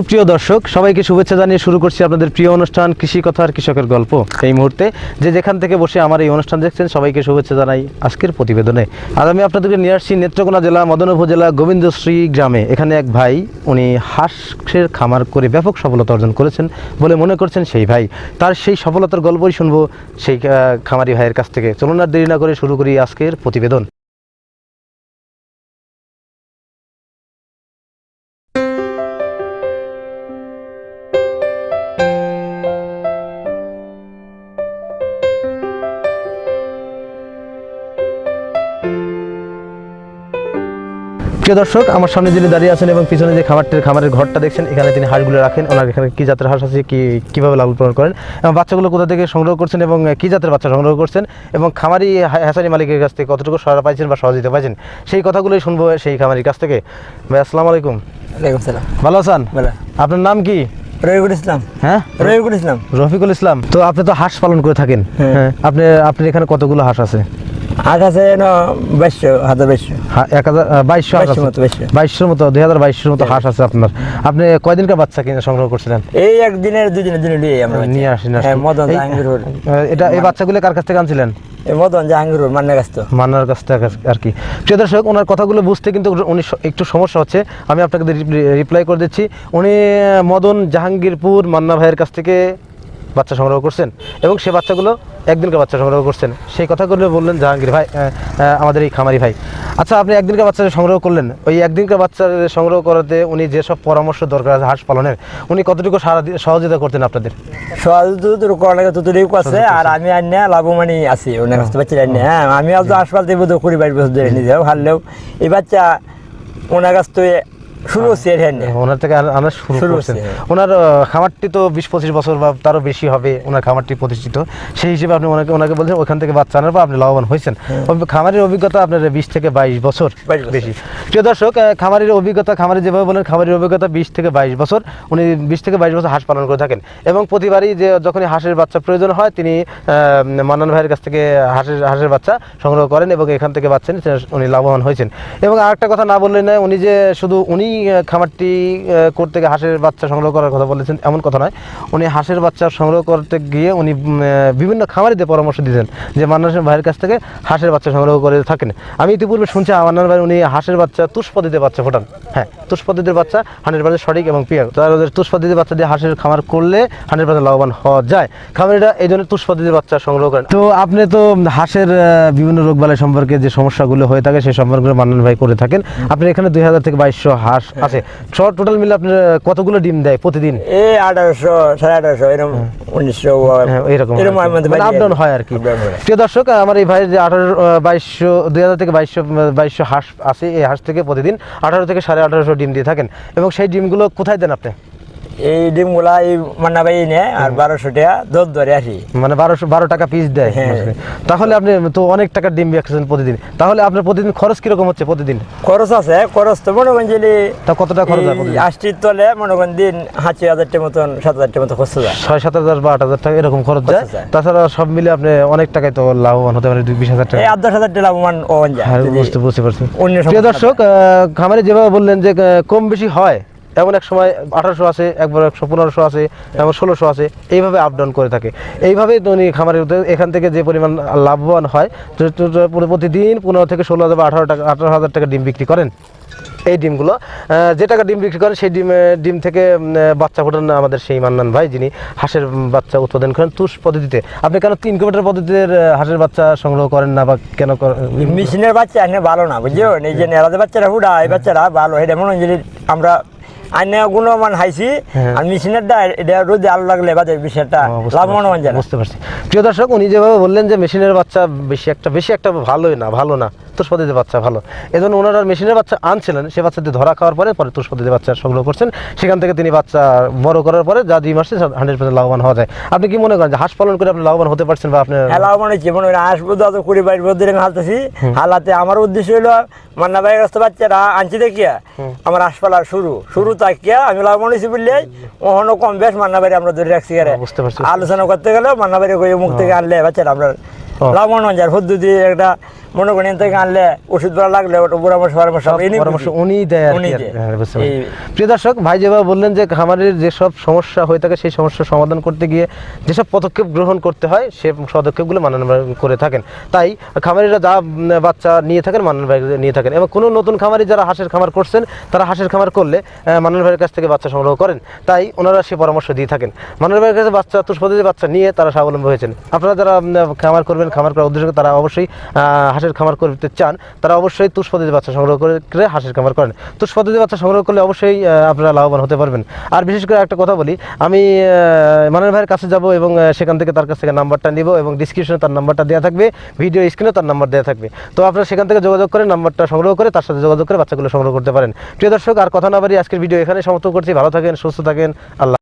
সুপ্রিয় দর্শক, সবাইকে শুভেচ্ছা জানিয়ে শুরু করছি আপনাদের প্রিয় অনুষ্ঠান কৃষি কথা আর কৃষকের গল্প। এই মুহূর্তে যে যেখান থেকে বসে আমার এই অনুষ্ঠান দেখছেন, সবাইকে শুভেচ্ছা জানাই আজকের প্রতিবেদনে। আজ আমি আপনাদেরকে নিয়ে আসছি নেত্রকোনা জেলা মদন উপজেলা গোবিন্দশ্রী গ্রামে। এখানে এক ভাই, উনি হাঁসের খামার করে ব্যাপক সফলতা অর্জন করেছেন বলে মনে করছেন সেই ভাই। তার সেই সফলতার গল্পই শুনব সেই খামারি ভাইয়ের কাছ থেকে। চলুন আর দেরি না করে শুরু করি আজকের প্রতিবেদন। প্রিয় দর্শক আমার সামনে যিনি দাঁড়িয়ে আছেন এবং পিছনে যে খামারটির খামারের ঘরটা দেখছেন এখানে তিনি হাঁসগুলো রাখেন। ওনার এখানে কি জাতের হাঁস আছে কি কীভাবে লালন পালন করেন এবং বাচ্চাগুলো কোথা থেকে সংগ্রহ করছেন এবং কি জাতের বাচ্চা সংগ্রহ করছেন এবং খামারি হা- মালিকের কাছ থেকে কতটুকু সহায়তা পাইছেন বা সহযোগিতা পাইছেন সেই কথাগুলোই শুনব সেই খামারির কাছ থেকে। ভাই আসসালামু আলাইকুম। ওয়ালাইকুম সালাম। ভালো আছেন? আপনার নাম কি? রবিকুল ইসলাম। হ্যাঁ? রবিকুল ইসলাম। রফিকুল ইসলাম। তো আপনি তো হাঁস পালন করে থাকেন। হ্যাঁ। হ্যাঁ আপনি আপনি এখানে কতগুলো হাঁস আছে? আট আছে বাইশশো হাজার বাইশশো। এক হাজার বাইশশো বাইশশোর মতো, বাইশশোর। মতো দুই হাজার বাইশশোর মতো হাঁস আছে আপনার। আপনি কয়দিনকার বাচ্চা কিনে সংগ্রহ করছিলেন? এই একদিনের দিনে নিয়ে আমরা নিয়ে আসেন হ্যাঁ মদন জাহাঙ্গীর এটা এই বাচ্চাগুলো কার কাছ থেকে আনছিলেন? এই মদন জাহাঙ্গীর রোড মান্না গাছ তো মান্নার কাছ থেকে আর কি। প্রিয় দর্শক ওনার কথাগুলো বুঝতে কিন্তু উনি একটু সমস্যা হচ্ছে। আমি আপনাকে রিপ্লাই করে দিচ্ছি। উনি মদন জাহাঙ্গীরপুর মান্না ভাইয়ের কাছ থেকে বাচ্চা সংগ্রহ করছেন এবং সে বাচ্চাগুলো একদিনকার বাচ্চা সংগ্রহ করছেন। সেই কথাগুলো বললেন জাহাঙ্গীর ভাই আমাদের এই খামারি ভাই। আচ্ছা আপনি একদিনকার বাচ্চা সংগ্রহ করলেন। ওই একদিনকার বাচ্চা সংগ্রহ করাতে উনি যেসব পরামর্শ দরকার আছে হাঁস পালনের উনি কতটুকু সারা সহযোগিতা করতেন আপনাদের? সহজ তো তোর কর্ণাকে তো আছে আর আমি আন্যা লাভমানি আছি ওনার বাচ্চা আন্যা হ্যাঁ। আমি আজ হাসপাতাল দেবো কুড়ি বাইশ বছর ধরে নিজেও হারলেও এই বাচ্চা ওনার কাছ তো শুরু হচ্ছে হ্যাঁ ওনার থেকে আনা শুরু করছেন হ্যাঁ। ওনার খামারটি তো বিশ পঁচিশ বছর বা তারও বেশি হবে ওনার খামারটি প্রতিষ্ঠিত। সেই হিসেবে আপনি ওনাকে ওনাকে বলছেন ওখান থেকে বাচ্চা আনার পর আপনি লাভবান হয়েছেন। খামারের অভিজ্ঞতা আপনার বিশ থেকে বাইশ বছর বেশি। প্রিয় দর্শক খামারের অভিজ্ঞতা খামারে যেভাবে বলেন খামারের অভিজ্ঞতা বিশ থেকে বাইশ বছর উনি বিশ থেকে বাইশ বছর হাঁস পালন করে থাকেন। এবং প্রতিবারই যে যখনই হাঁসের বাচ্চা প্রয়োজন হয় তিনি আহ, মান্নান ভাইয়ের কাছ থেকে হাঁসের হাঁসের বাচ্চা সংগ্রহ করেন এবং এখান থেকে বাচ্চা উনি লাভবান হয়েছেন। এবং আরেকটা কথা না বললেন না উনি যে শুধু উনি খামারটি করতে গিয়ে হাঁসের বাচ্চা সংগ্রহ করার কথা বলেছেন, এমন কথা নয়। উনি হাঁসের বাচ্চা সংগ্রহ করতে গিয়ে উনি বিভিন্ন খামারিদের পরামর্শ দিতেন যে মান্নান ভাইয়ের কাছ থেকে হাঁসের বাচ্চা সংগ্রহ করে থাকেন। আমি ইতিপূর্বে শুনছি মান্নান ভাই উনি হাঁসের বাচ্চা তুষ পদ্ধতিতে বাচ্চা ফোটান। হ্যাঁ তুষ বাচ্চা হান্ড্রেড পার্সেন্ট সঠিক এবং পিয়ার। তার ওদের বাচ্চা দিয়ে হাঁসের খামার করলে হান্ড্রেড পার্সেন্ট লাভবান হওয়া যায়। খামারিরা এই জন্য তুষ বাচ্চা সংগ্রহ করেন। তো আপনি তো হাঁসের বিভিন্ন রোগবালাই সম্পর্কে যে সমস্যাগুলো হয়ে থাকে, সেই সম্পর্কে মান্নান ভাই করে থাকেন। আপনি এখানে দুই হাজার থেকে বাইশশো হাঁস আছে। সব টোটাল মিলে আপনার কতগুলো ডিম দেয় প্রতিদিন? এ আঠারোশো সাড়ে আঠারোশো এরকম উনিশশো হ্যাঁ, এরকম এরকম হয়। মানে বাড়ি হয় আর কি। হয়। প্রিয় দর্শক আমার এই ভাই যে আঠারো বাইশশো দুই হাজার থেকে বাইশশো বাইশশো হাঁস আছে এই হাঁস থেকে প্রতিদিন আঠারো থেকে সাড়ে আঠারোশো ডিম দিয়ে থাকেন। এবং সেই ডিমগুলো কোথায় দেন আপনি? এই ডিমগুলা এই মান্না বাই নেয় আর বারোশো টাকা দর ধরে আসি। মানে বারোশো বারো টাকা পিস দেয় হ্যাঁ। তাহলে আপনি তো অনেক টাকার ডিম বিকছেন প্রতিদিন। তাহলে আপনার প্রতিদিন খরচ কীরকম হচ্ছে প্রতিদিন? খরচ আছে খরচ তো মনে করেন যে তা কত টাকা খরচ হয় আষ্টির তলে মনে করেন দিন হাঁচি হাজারটা মতন সাত হাজারটা মতো খরচ যায় ছয় সাত হাজার বা আট হাজার টাকা এরকম খরচ যায়। তাছাড়া সব মিলে আপনি অনেক টাকায় তো লাভবান হতে পারে দুই বিশ হাজার টাকা। আট দশ হাজারটা লাভবান ওন যায়। হ্যাঁ বুঝতে বুঝতে পারছি। অন্য প্রিয় দর্শক খামারে যেভাবে বললেন যে কম বেশি হয় এমন এক সময় আঠারোশো আছে, একবার একশো, পনেরোশো আছে এমন ষোলোশো আছে, এইভাবে আপ ডাউন করে থাকে। এইভাবেই তো উনি খামারের এখান থেকে যে পরিমাণ লাভবান হয় প্রতিদিন পনেরো থেকে ষোলো হাজার বা আঠারো টাকা, আঠারো হাজার টাকা ডিম বিক্রি করেন। এই ডিমগুলো যে টাকা ডিম বিক্রি করেন, সেই ডিম ডিম থেকে বাচ্চা ফোটান আমাদের সেই মান্নান ভাই, যিনি হাঁসের বাচ্চা উৎপাদন করেন তুষ পদ্ধতিতে। আপনি কেন তিন কিলোমিটার পদ্ধতিতে হাঁসের বাচ্চা সংগ্রহ করেন না বা কেন মেশিনের বাচ্চা এনে ভালো না বুঝছ এই যে নেড়াতে বাচ্চারা হুডা, এই বাচ্চারা ভালো, এটা মনে হয় আমরা আইনে গুণমান হাইছি হ্যাঁ। আর মেশিনের দা এটা রোদে আলো লাগলে বাজে বিষয়টা বুঝতে লাভবান বুঝতে পারছি। প্রিয় দর্শক উনি যেভাবে বললেন যে মেশিনের বাচ্চা বেশি একটা বেশি একটা ভালোই না ভালো না। তুষপতিতে বাচ্চা ভালো। এজন্য ওনারা মেশিনের বাচ্চা আনছিলেন সে বাচ্চা দিয়ে ধরা খাওয়ার পরে পরে তুষপতিতে বাচ্চা সংগ্রহ করছেন। সেখান থেকে তিনি বাচ্চা বড় করার পরে যা দুই মাসে হান্ড্রেড পার্সেন্ট লাভবান হওয়া যায়। আপনি কি মনে করেন যে হাঁস পালন করে আপনি লাভবান হতে পারছেন বা আপনি হ্যাঁ লাভবান হয়েছে। মনে হয় আসব তো অত কুড়ি বাইশ বছর ধরে হালতেছি হালাতে আমার উদ্দেশ্য হলো মান্না ভাই রাস্তা বাচ্চারা আনছি দেখিয়া আমার হাসপাতাল শুরু। শুরু তাকিয়া আমি লাভবান হয়েছি বললে ওখানে কম বেশ মান্না বাড়ি আমরা ধরে রাখছি আরে বুঝতে পারছি। আলোচনা করতে গেলে মান্না বাড়ি মুখ থেকে আনলে বাচ্চারা আমরা। লাভবান হন যার পদ্ধতি একটা মনে করেন থেকে আনলে ওষুধ বলা লাগলে ওটা পরামর্শ পরামর্শ পরামর্শ। উনিই দেয়। হ্যাঁ, প্রিয় দর্শক ভাই যেভাবে বললেন যে খামারের যেসব সমস্যা হয়ে থাকে সেই সমস্যার সমাধান করতে গিয়ে যেসব পদক্ষেপ গ্রহণ করতে হয় সে পদক্ষেপগুলো মানন করে থাকেন। তাই খামারিরা যা বাচ্চা নিয়ে থাকেন মানন ভাই নিয়ে থাকেন। এবং কোনো নতুন খামারি যারা হাঁসের খামার করছেন তারা হাঁসের খামার করলে মানন ভাইয়ের কাছ থেকে বাচ্চা সংগ্রহ করেন। তাই ওনারা সে পরামর্শ দিয়ে থাকেন। মানন ভাইয়ের কাছে বাচ্চা তুষ বাচ্চা নিয়ে তারা স্বাবলম্বী হয়েছেন। আপনারা যারা খামার করবেন খামার করার উদ্দেশ্য তারা অবশ্যই হাঁসের খামার করতে চান, তারা অবশ্যই তুষ পদ্ধতি বাচ্চা সংগ্রহ করে হাঁসের খামার করেন। তুষ পদ্ধতি বাচ্চা সংগ্রহ করলে অবশ্যই আপনারা লাভবান হতে পারবেন। আর বিশেষ করে একটা কথা বলি, আমি মানন ভাইয়ের কাছে যাব এবং সেখান থেকে তার কাছ থেকে নাম্বারটা নিব এবং ডিসক্রিপশনে তার নাম্বারটা দেওয়া থাকবে ভিডিও স্ক্রিনে তার নাম্বার দেওয়া থাকবে। তো আপনারা সেখান থেকে যোগাযোগ করে নাম্বারটা সংগ্রহ করে তার সাথে যোগাযোগ করে বাচ্চাগুলো সংগ্রহ করতে পারেন। প্রিয় দর্শক, আর কথা না বাড়ি আজকের ভিডিও এখানে সমাপ্ত করছি। ভালো থাকেন, সুস্থ থাকেন, আল্লাহ